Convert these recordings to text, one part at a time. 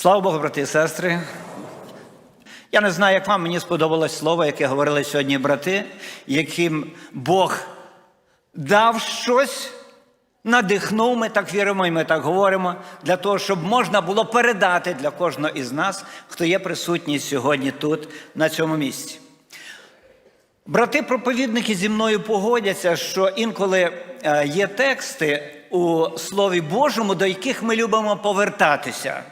Слава Богу, брати і сестри. Я не знаю, як вам мені сподобалось слово, яке говорили сьогодні брати, яким Бог дав щось, надихнув, ми так віримо і ми так говоримо, для того, щоб можна було передати для кожного із нас, хто є присутній сьогодні тут, на цьому місці. Брати-проповідники зі мною погодяться, що інколи е, є тексти у Слові Божому, до яких ми любимо повертатися.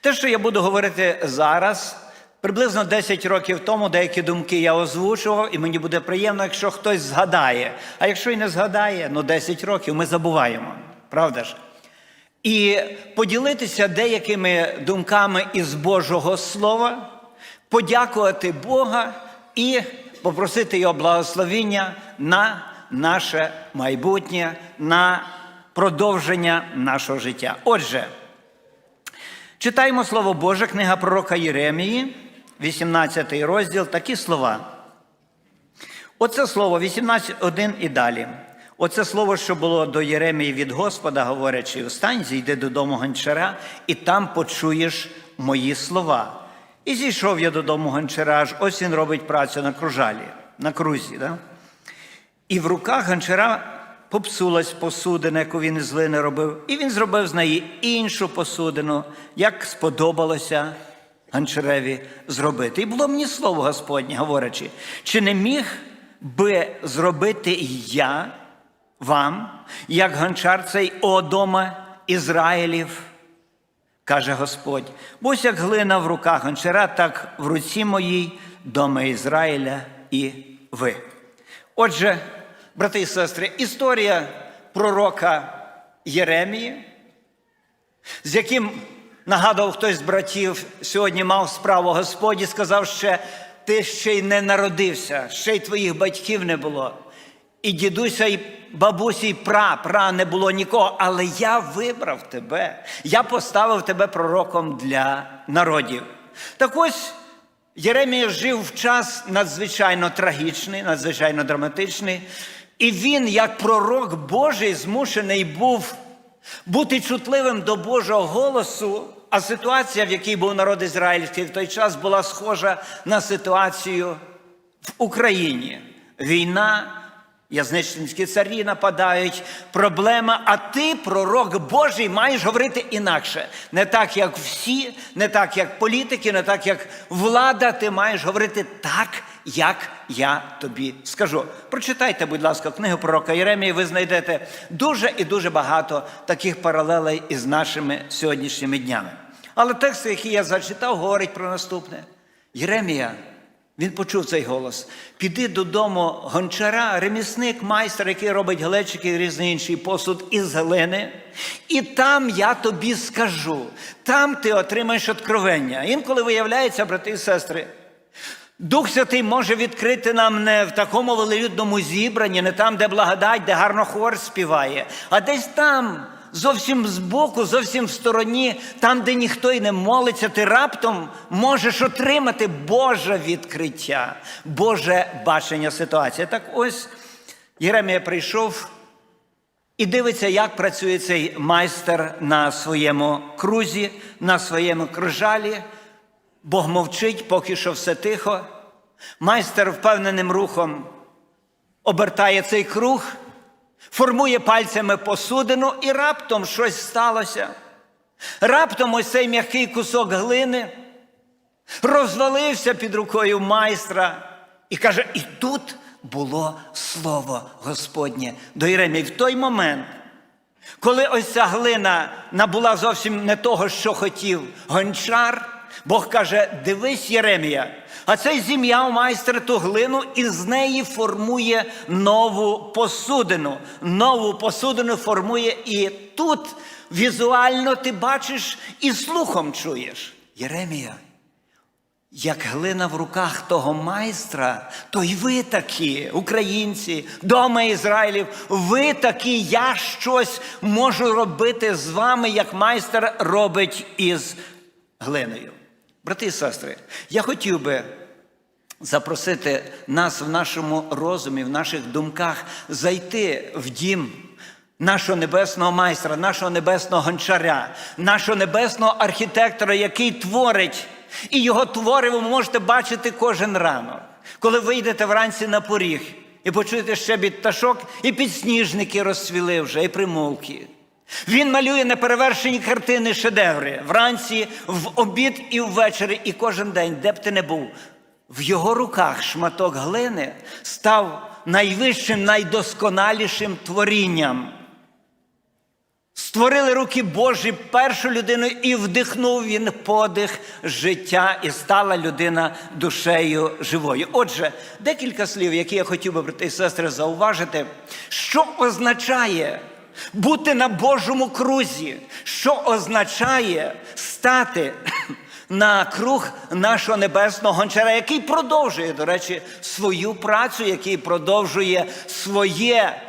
Те, що я буду говорити зараз, приблизно 10 років тому деякі думки я озвучував, і мені буде приємно, якщо хтось згадає. А якщо й не згадає, ну 10 років ми забуваємо, правда ж? І поділитися деякими думками із Божого Слова, подякувати Бога і попросити Його благословіння на наше майбутнє, на продовження нашого життя. Отже, читаємо Слово Боже, книга пророка Єремії, 18 розділ, такі слова. Оце слово 18.1 і далі. Оце слово, що було до Єремії від Господа, говорячи, встань, зійди додому гончара, і там почуєш мої слова. І зійшов я додому гончара, аж ось він робить працю на кружалі, на крузі. Да? І в руках гончара попсулась посудина, яку він із глини робив, і він зробив з неї іншу посудину, як сподобалося гончареві зробити. І було мені слово Господнє, говорячи, чи не міг би зробити я вам, як гончар цей одома Ізраїлів? каже Господь. Бо як глина в руках гончара, так в руці моїй дома Ізраїля і ви. Отже, брати і сестри, історія пророка Єремії, з яким нагадував хтось з братів, сьогодні мав справу Господь і сказав ще, ти ще й не народився, ще й твоїх батьків не було. І дідуся, і бабусі, і пра, пра не було нікого, але я вибрав тебе. Я поставив тебе пророком для народів. Так ось Єремія жив в час надзвичайно трагічний, надзвичайно драматичний, і він, як пророк Божий, змушений був бути чутливим до Божого голосу. А ситуація, в якій був народ ізраїльський в той час, була схожа на ситуацію в Україні. Війна, язичницькі царі нападають, проблема, а ти, пророк Божий, маєш говорити інакше. Не так, як всі, не так, як політики, не так, як влада, ти маєш говорити так, як я тобі скажу. Прочитайте, будь ласка, книгу пророка Єремії, ви знайдете дуже і дуже багато таких паралелей із нашими сьогоднішніми днями. Але текст, який я зачитав, говорить про наступне. Єремія. Він почув цей голос. Піди додому гончара, ремісник, майстер, який робить глечики і різний інший посуд із глини. І там я тобі скажу, там ти отримаєш откровення. Інколи виявляється, брати і сестри, Дух Святий може відкрити нам не в такому велелюдному зібранні, не там, де благодать, де гарно хор співає, а десь там, зовсім збоку, зовсім в стороні, там, де ніхто й не молиться, ти раптом можеш отримати Боже відкриття, Боже бачення ситуації. Так ось Єремія прийшов і дивиться, як працює цей майстер на своєму крузі, на своєму кружалі. Бог мовчить, поки що все тихо. Майстер впевненим рухом обертає цей круг, формує пальцями посудину, і раптом щось сталося. Раптом ось цей м'який кусок глини розвалився під рукою майстра і каже: і тут було слово Господнє до Єремії. В той момент, коли ось ця глина набула зовсім не того, що хотів гончар. Бог каже: дивись, Єремія, а цей зім'яв майстер ту глину і з неї формує нову посудину. Нову посудину формує і тут візуально ти бачиш і слухом чуєш. Єремія, як глина в руках того майстра, то й ви такі, українці, дома Ізраїлів, ви такі, я щось можу робити з вами, як майстер робить із глиною. Брати і сестри, я хотів би запросити нас в нашому розумі, в наших думках зайти в дім нашого небесного майстра, нашого небесного гончаря, нашого небесного архітектора, який творить. І його твори ви можете бачити кожен ранок. Коли вийдете вранці на поріг і почуєте щебіт пташок, і підсніжники розцвіли вже, і примовки. Він малює неперевершені картини, шедеври вранці, в обід і ввечері, і кожен день, де б ти не був. В його руках шматок глини став найвищим, найдосконалішим творінням. Створили руки Божі першу людину, і вдихнув він подих життя, і стала людина душею живою. Отже, декілька слів, які я хотів би, брати і сестри, зауважити, що означає бути на Божому крузі, що означає стати на круг нашого небесного гончара, який продовжує, до речі, свою працю, який продовжує своє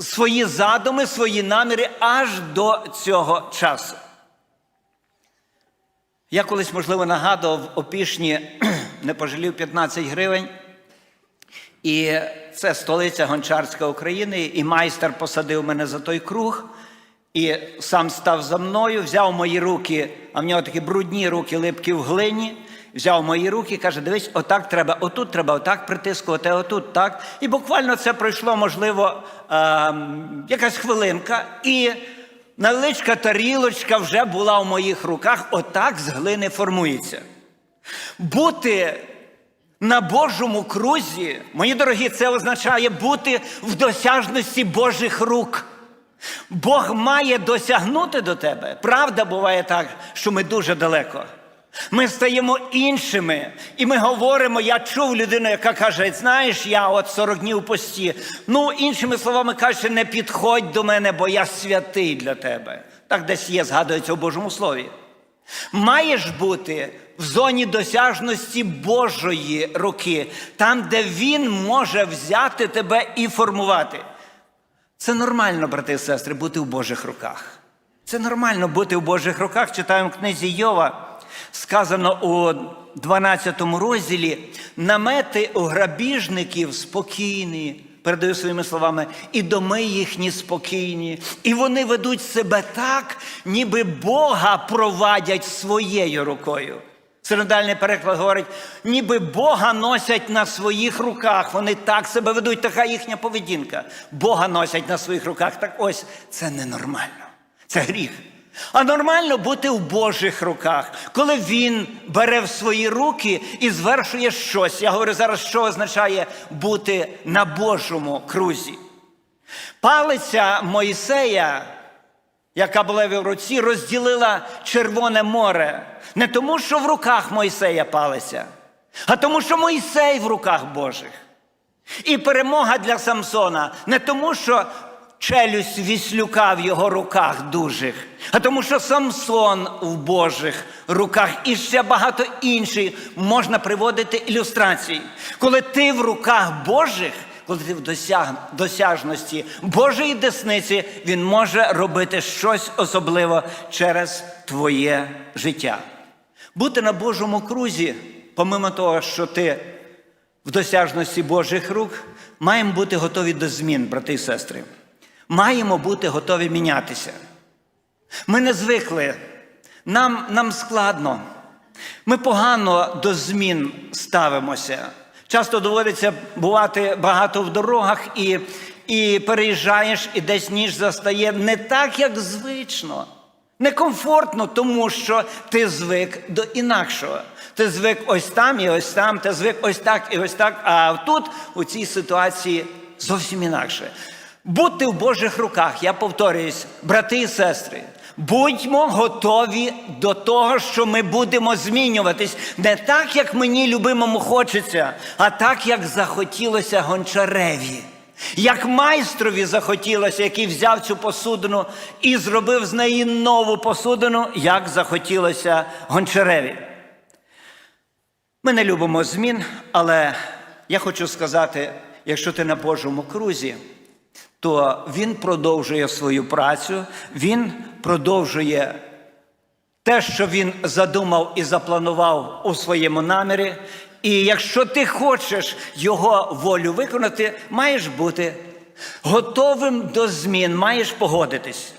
свої задуми, свої наміри аж до цього часу. Я колись, можливо, нагадував опішні, не пожалів 15 гривень. І це столиця Гончарська України, і майстер посадив мене за той круг, і сам став за мною, взяв мої руки, а в нього такі брудні руки, липкі в глині, взяв мої руки і каже: дивись, отак треба, отут треба, отак притискувати, отут так. І буквально це пройшло, можливо, е, якась хвилинка, і невеличка тарілочка вже була в моїх руках, отак з глини формується. Бути на Божому крузі, мої дорогі, це означає бути в досяжності Божих рук. Бог має досягнути до тебе. Правда буває так, що ми дуже далеко. Ми стаємо іншими, і ми говоримо. Я чув людину, яка каже: знаєш, я от 40 днів пості. Ну, іншими словами каже, не підходь до мене, бо я святий для тебе. Так десь є, згадується у Божому Слові. Маєш бути в зоні досяжності Божої руки, там, де Він може взяти тебе і формувати. Це нормально, брати і сестри, бути в Божих руках. Це нормально бути в Божих руках. Читаємо в книзі Йова. Сказано у 12 розділі: намети у грабіжників спокійні, передаю своїми словами, і доми їхні спокійні, і вони ведуть себе так, ніби Бога провадять своєю рукою. Синодальний переклад говорить, ніби Бога носять на своїх руках. Вони так себе ведуть, така їхня поведінка. Бога носять на своїх руках. Так ось це ненормально. Це гріх. А нормально бути в Божих руках, коли Він бере в свої руки і звершує щось. Я говорю зараз, що означає бути на Божому крузі. Палиця Мойсея, яка була в руці, розділила Червоне море. Не тому, що в руках Мойсея палиця, а тому, що Мойсей в руках Божих. І перемога для Самсона не тому, що челюсть віслюка в його руках дужих, а тому, що Самсон в Божих руках і ще багато інших можна приводити ілюстрації. Коли ти в руках Божих, коли ти в досяг... досяжності Божої десниці, він може робити щось особливе через твоє життя. Бути на Божому крузі, помимо того, що ти в досяжності Божих рук, маємо бути готові до змін, брати і сестри. Маємо бути готові мінятися. Ми не звикли, нам, нам складно. Ми погано до змін ставимося. Часто доводиться бувати багато в дорогах і, і переїжджаєш, і десь ніж застає не так, як звично. Некомфортно, тому що ти звик до інакшого. Ти звик ось там і ось там, ти звик ось так і ось так. А тут у цій ситуації зовсім інакше. Будьте в Божих руках, я повторююсь, брати і сестри. Будьмо готові до того, що ми будемо змінюватись не так, як мені любимому хочеться, а так, як захотілося гончареві. Як майстрові захотілося, який взяв цю посудину і зробив з неї нову посудину, як захотілося гончареві. Ми не любимо змін, але я хочу сказати: якщо ти на Божому крузі, то він продовжує свою працю, він продовжує те, що він задумав і запланував у своєму намірі. І якщо ти хочеш його волю виконати, маєш бути готовим до змін, маєш погодитись.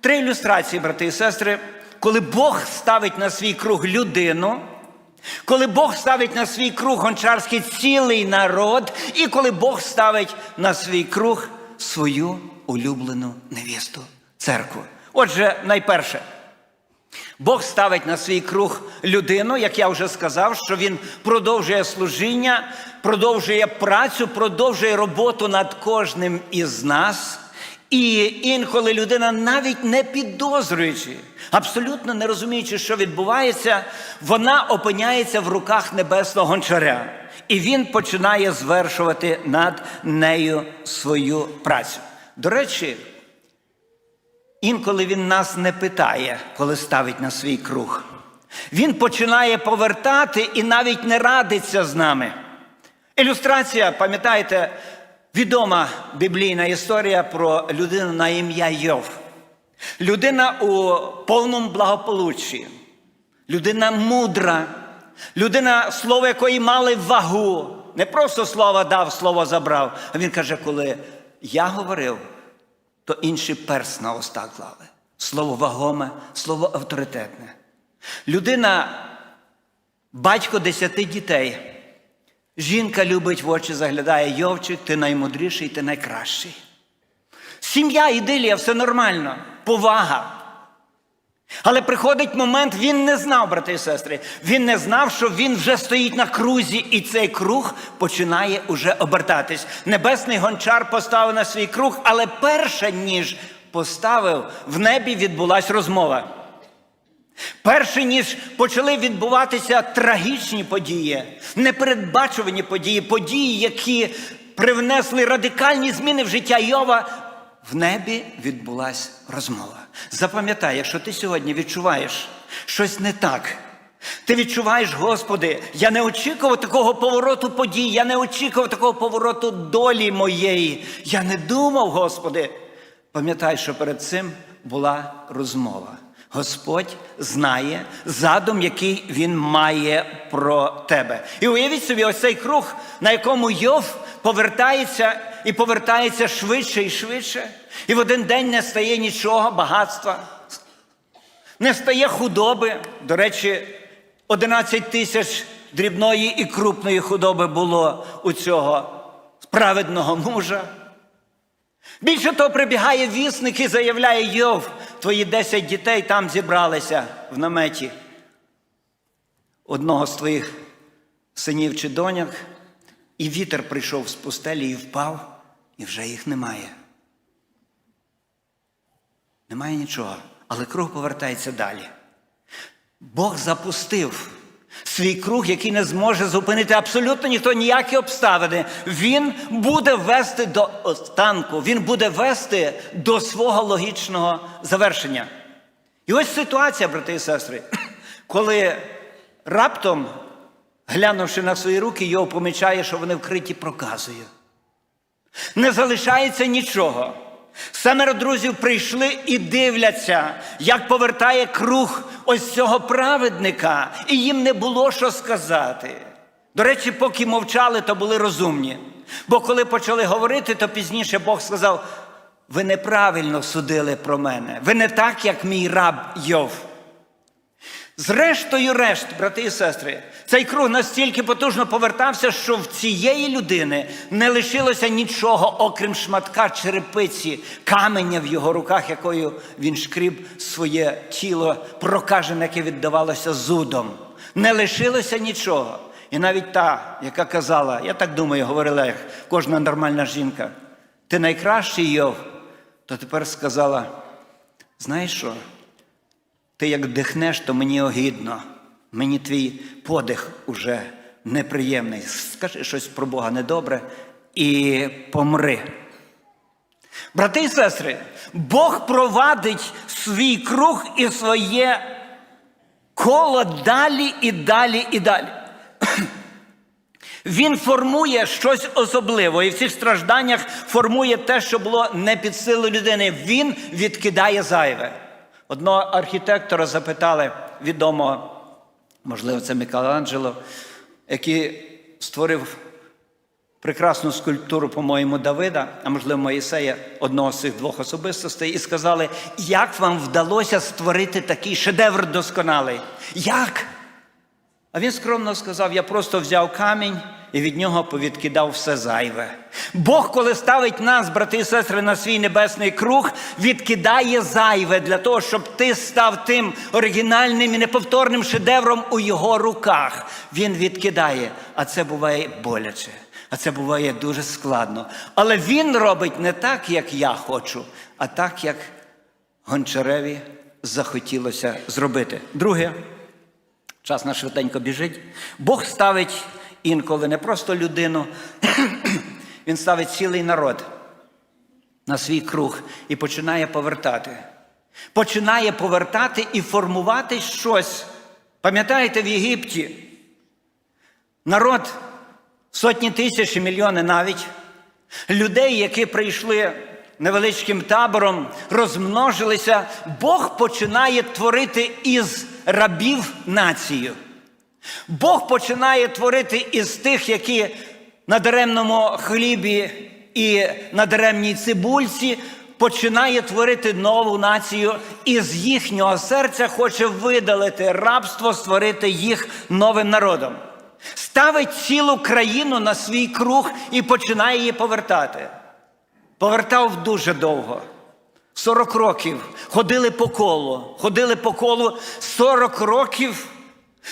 Три ілюстрації, брати і сестри, коли Бог ставить на свій круг людину, коли Бог ставить на свій круг гончарський цілий народ, і коли Бог ставить на свій круг свою улюблену невісту церкву. Отже, найперше, Бог ставить на свій круг людину, як я вже сказав, що він продовжує служіння, продовжує працю, продовжує роботу над кожним із нас. І інколи людина, навіть не підозрюючи, абсолютно не розуміючи, що відбувається, вона опиняється в руках небесного гончаря. І він починає звершувати над нею свою працю. До речі, Інколи він нас не питає, коли ставить на свій круг. Він починає повертати і навіть не радиться з нами. Ілюстрація, пам'ятаєте, відома біблійна історія про людину на ім'я Йов. Людина у повному благополуччі, людина мудра, людина, слово якої мали вагу. Не просто слово дав, слово забрав. А він каже, коли я говорив, то інші перс на уста клали. Слово вагоме, слово авторитетне. Людина, батько десяти дітей. Жінка любить в очі, заглядає Йовчик, ти наймудріший, ти найкращий. Сім'я, ідилія, все нормально, повага. Але приходить момент, він не знав, брати і сестри. Він не знав, що він вже стоїть на крузі, і цей круг починає уже обертатись. Небесний гончар поставив на свій круг, але перше ніж поставив, в небі відбулась розмова. Перше ніж почали відбуватися трагічні події, непередбачувані події, події, які привнесли радикальні зміни в життя Йова, в небі відбулася розмова. Запам'ятай, якщо ти сьогодні відчуваєш щось не так, ти відчуваєш, Господи, я не очікував такого повороту подій, я не очікував такого повороту долі моєї. Я не думав, Господи. Пам'ятай, що перед цим була розмова. Господь знає задум, який він має про тебе. І уявіть собі, ось цей круг, на якому Йов повертається і повертається швидше і швидше. І в один день не стає нічого, багатства, не стає худоби. До речі, 11 тисяч дрібної і крупної худоби було у цього праведного мужа. Більше того, прибігає вісник і заявляє Йов, твої 10 дітей там зібралися в наметі одного з твоїх синів чи доньок, і вітер прийшов з пустелі і впав, і вже їх немає. Немає нічого, але круг повертається далі. Бог запустив свій круг, який не зможе зупинити абсолютно ніхто ніякі обставини. Він буде вести до останку, він буде вести до свого логічного завершення. І ось ситуація, брати і сестри, коли раптом, глянувши на свої руки, його помічає, що вони вкриті проказою. Не залишається нічого. Семеро друзів прийшли і дивляться, як повертає круг ось цього праведника, і їм не було що сказати. До речі, поки мовчали, то були розумні. Бо коли почали говорити, то пізніше Бог сказав: ви неправильно судили про мене, ви не так, як мій раб Йов. Зрештою, решт, брати і сестри, цей круг настільки потужно повертався, що в цієї людини не лишилося нічого, окрім шматка черепиці, каменя в його руках, якою він шкріб своє тіло, прокажене, яке віддавалося зудом. Не лишилося нічого. І навіть та, яка казала, я так думаю, говорила як кожна нормальна жінка, ти найкращий Йов, то тепер сказала: знаєш що? Ти як дихнеш, то мені огідно. Мені твій подих уже неприємний. Скажи щось про Бога недобре і помри. Брати і сестри, Бог провадить свій круг і своє коло далі і далі і далі. Він формує щось особливе, і в цих стражданнях формує те, що було не під силу людини. Він відкидає зайве. Одного архітектора запитали відомого, можливо, це Мікеланджело, який створив прекрасну скульптуру, по-моєму, Давида, а можливо, Моїсея, одного з цих двох особистостей, і сказали, як вам вдалося створити такий шедевр досконалий? Як? А він скромно сказав: я просто взяв камінь і від нього повідкидав все зайве. Бог, коли ставить нас, брати і сестри, на свій небесний круг, відкидає зайве для того, щоб ти став тим оригінальним і неповторним шедевром у його руках. Він відкидає, а це буває боляче, а це буває дуже складно. Але він робить не так, як я хочу, а так, як гончареві захотілося зробити. Друге. Час на швиденько біжить. Бог ставить інколи не просто людину, він ставить цілий народ на свій круг і починає повертати. Починає повертати і формувати щось. Пам'ятаєте, в Єгипті народ сотні тисяч і мільйони навіть людей, які прийшли невеличким табором, розмножилися, Бог починає творити із рабів націю. Бог починає творити із тих, які на даремному хлібі і на даремній цибульці, починає творити нову націю, і з їхнього серця хоче видалити рабство, створити їх новим народом. Ставить цілу країну на свій круг і починає її повертати. Повертав дуже довго. 40 років ходили по колу, ходили по колу 40 років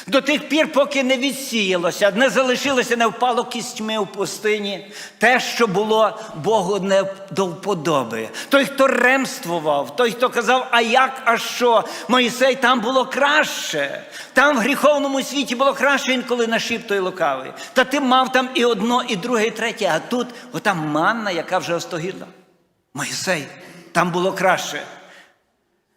до тих пір, поки не відсіялося, не залишилося, не впало кістьми в пустині. Те, що було Богу не до вподоби. Той, хто ремствував, той, хто казав, а як, а що, Моїсей, там було краще. Там в гріховному світі було краще, інколи нашіптує лукавий. Та ти мав там і одно, і друге, і третє, а тут ота манна, яка вже остогідла. Моїсей, там було краще.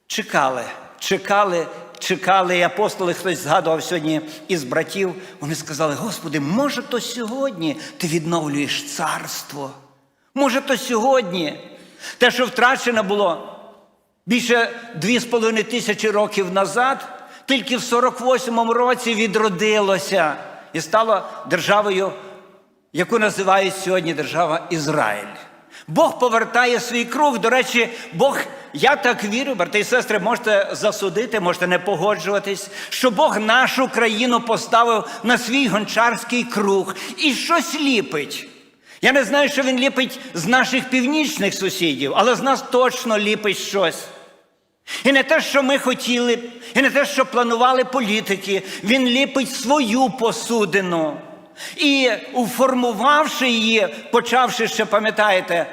Чекали, чекали, чекали, і апостоли хтось згадував сьогодні із братів. Вони сказали: Господи, може, то сьогодні ти відновлюєш царство? Може, то сьогодні те, що втрачено було більше дві з половиною тисячі років назад, тільки в 48-му році відродилося і стало державою, яку називають сьогодні держава Ізраїль. Бог повертає свій круг. До речі, Бог, я так вірю, брати і сестри, можете засудити, можете не погоджуватись, що Бог нашу країну поставив на свій гончарський круг і щось ліпить. Я не знаю, що він ліпить з наших північних сусідів, але з нас точно ліпить щось. І не те, що ми хотіли, і не те, що планували політики, він ліпить свою посудину. І уформувавши її, почавши ще, пам'ятаєте,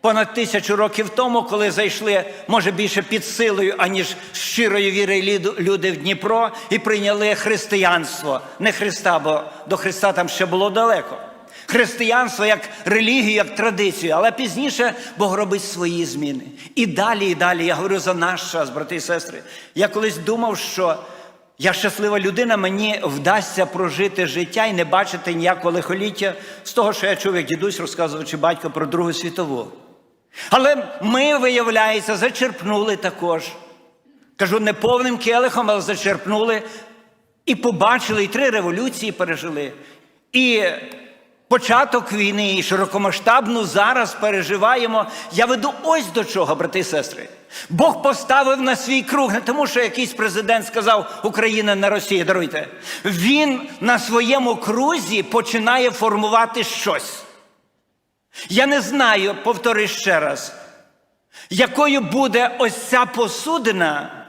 понад тисячу років тому, коли зайшли, може більше під силою, аніж щирої віри люди в Дніпро, і прийняли християнство. Не Христа, бо до Христа там ще було далеко. Християнство як релігію, як традицію, але пізніше Бог робить свої зміни. І далі, і далі. Я говорю за наш час, брати і сестри. Я колись думав, що я щаслива людина, мені вдасться прожити життя і не бачити ніякого лихоліття з того, що я чув, як дідусь розказував чи батько про Другу світову. Але ми, виявляється, зачерпнули також. Кажу, не повним келихом, але зачерпнули і побачили, і три революції пережили. І початок війни, і широкомасштабну зараз переживаємо. Я веду ось до чого, брати і сестри. Бог поставив на свій круг, не тому, що якийсь президент сказав Україна не Росія, даруйте. Він на своєму крузі починає формувати щось. Я не знаю, повтори ще раз, якою буде ось ця посудина,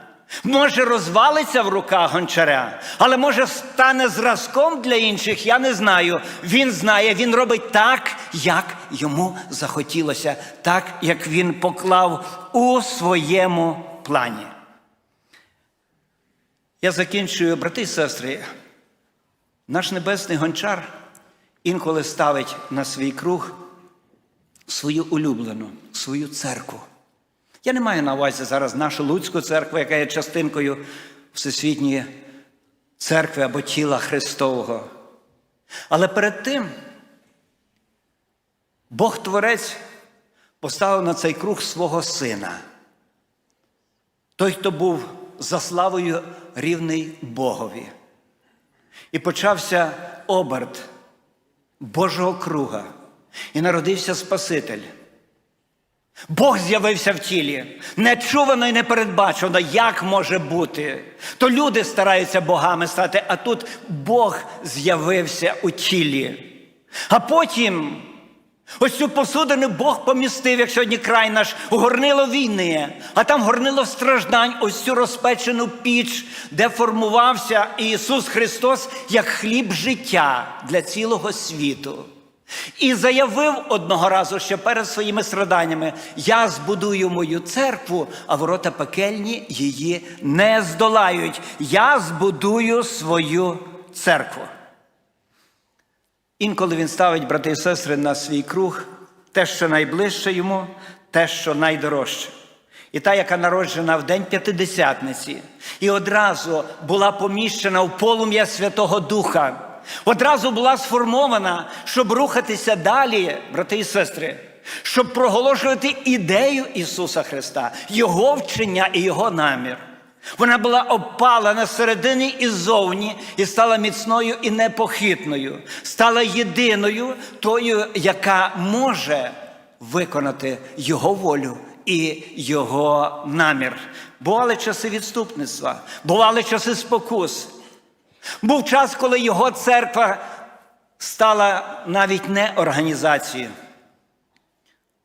може розвалиться в руках гончаря, але може стане зразком для інших, я не знаю. Він знає, він робить так, як йому захотілося, так, як він поклав у своєму плані. Я закінчую, брати і сестри, наш небесний гончар інколи ставить на свій круг свою улюблену, свою церкву. Я не маю на увазі зараз нашу Луцьку церкву, яка є частинкою Всесвітньої церкви або тіла Христового. Але перед тим Бог Творець поставив на цей круг свого сина. Той, хто був за славою рівний Богові. І почався оберт Божого круга. і народився Спаситель. Бог з'явився в тілі. Нечувано і непередбачено, як може бути. То люди стараються богами стати, а тут Бог з'явився у тілі. А потім ось цю посудину Бог помістив, як сьогодні край наш, у горнило війни, а там горнило страждань, ось цю розпечену піч, де формувався Ісус Христос як хліб життя для цілого світу. І заявив одного разу ще перед своїми страданнями: Я збудую мою церкву, а ворота пекельні її не здолають. Я збудую свою церкву. Інколи він ставить, брати і сестри, на свій круг те, що найближче йому, те, що найдорожче. І та, яка народжена в день п'ятидесятниці, і одразу була поміщена в полум'я Святого Духа, одразу була сформована, щоб рухатися далі, брати і сестри, щоб проголошувати ідею Ісуса Христа, Його вчення і Його намір. Вона була опалена середини і ззовні і стала міцною і непохитною, стала єдиною тою, яка може виконати Його волю і Його намір. Бували часи відступництва, бували часи спокус. Був час, коли його церква стала навіть не організацією,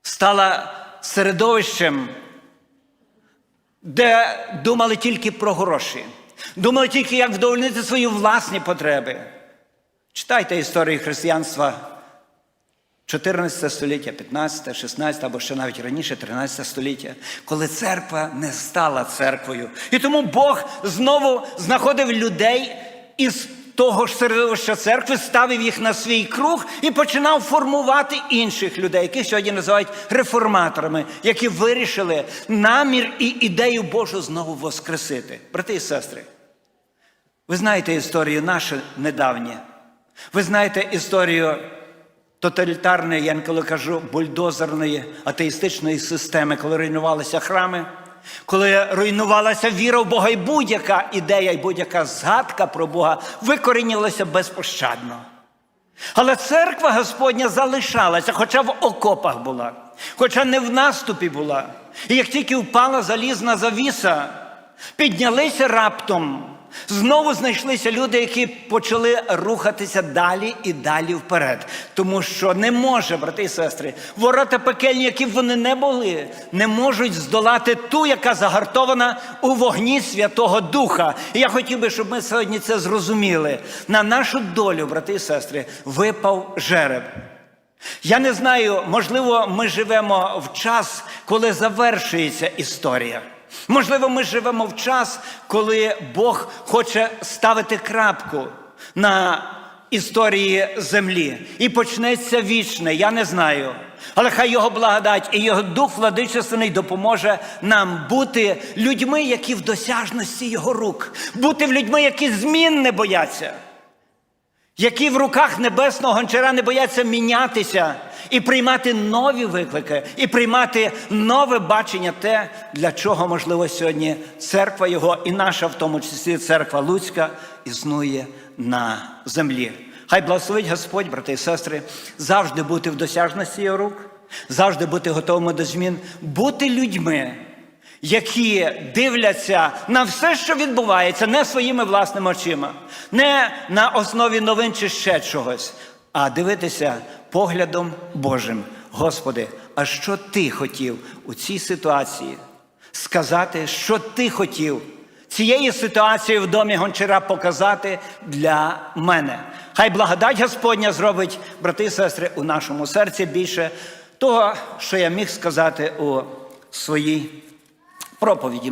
стала середовищем, де думали тільки про гроші, думали тільки, як вдовольнити свої власні потреби. Читайте історію християнства 14 століття, 15, 16 або ще навіть раніше, 13 століття, коли церква не стала церквою. І тому Бог знову знаходив людей із того ж середовища церкви, ставив їх на свій круг і починав формувати інших людей, яких сьогодні називають реформаторами, які вирішили намір і ідею Божу знову воскресити. Брати і сестри, ви знаєте історію нашу недавнє. Ви знаєте історію тоталітарної, я інколи кажу, бульдозерної атеїстичної системи, коли руйнувалися храми, коли руйнувалася віра в Бога, і будь-яка ідея, і будь-яка згадка про Бога викорінялася безпощадно. Але церква Господня залишалася, хоча в окопах була, хоча не в наступі була. І як тільки впала залізна завіса, піднялися раптом. Знову знайшлися люди, які почали рухатися далі і далі вперед. Тому що не може, брати і сестри, ворота пекельні, які б вони не були, не можуть здолати ту, яка загартована у вогні Святого Духа. І я хотів би, щоб ми сьогодні це зрозуміли. На нашу долю, брати і сестри, випав жереб. Я не знаю, можливо, ми живемо в час, коли завершується історія. Можливо, ми живемо в час, коли Бог хоче ставити крапку на історії землі. І почнеться вічне, я не знаю. Але хай його благодать і його дух владичественний допоможе нам бути людьми, які в досяжності його рук, бути людьми, які змін не бояться які в руках небесного гончара не бояться мінятися і приймати нові виклики, і приймати нове бачення, те, для чого, можливо, сьогодні церква Його і наша, в тому числі церква Луцька, існує на землі. Хай благословить Господь, брати і сестри, завжди бути в досяжності його рук, завжди бути готовими до змін, бути людьми які дивляться на все, що відбувається, не своїми власними очима, не на основі новин чи ще чогось, а дивитися поглядом Божим. Господи, а що ти хотів у цій ситуації сказати, що ти хотів цієї ситуації в домі гончара показати для мене? Хай благодать Господня зробить, брати і сестри, у нашому серці більше того, що я міг сказати у своїй проповіді.